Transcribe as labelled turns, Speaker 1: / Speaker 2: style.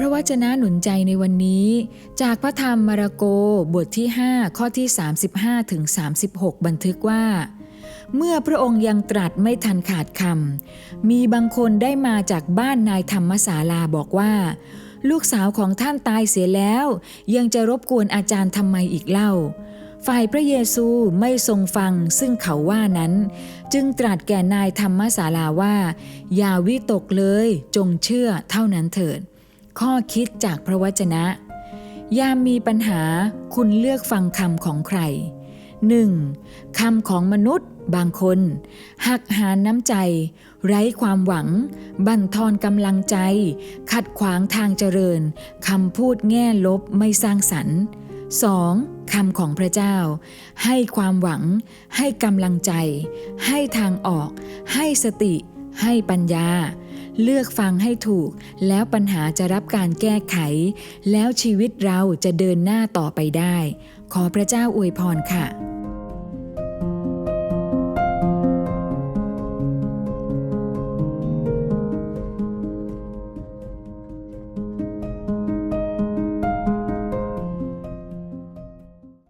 Speaker 1: ระวจนะหนุนใจในวันนี้ จากพระธรรมมาระโกบทที่ 5 ข้อที่ 35ถึง36 บันทึกว่า เมื่อพระองค์ยังตรัสไม่ทันขาดคำมีบางคนได้มาจากบ้านนายธรรมศาลาบอกว่า ลูกสาวของท่านตายเสียแล้ว ยังจะรบกวนอาจารย์ทำไมอีกเล่า ฝ่ายพระเยซูไม่ทรงฟังซึ่งเขาว่านั้น จึงตรัสแก่นายธรรมศาลาว่า อย่าวิตกเลย จงเชื่อเท่านั้นเถิด ข้อคิดจากพระวจนะ ยามมีปัญหาคุณเลือกฟังคำของใคร 1. คำของมนุษย์บางคน หักหานน้ำใจ ไร้ความหวัง บั่นทอนกำลังใจ ขัดขวางทางเจริญคำพูดแง่ลบไม่สร้างสรรค์ 2. คำของพระเจ้า ให้ความหวัง ให้กำลังใจ ให้ทางออก ให้สติ ให้ปัญญา เลือกฟังให้ถูก แล้วปัญหาจะรับการแก้ไข แล้วชีวิตเราจะเดินหน้าต่อไปได้ ขอพระเจ้าอวยพรค่ะ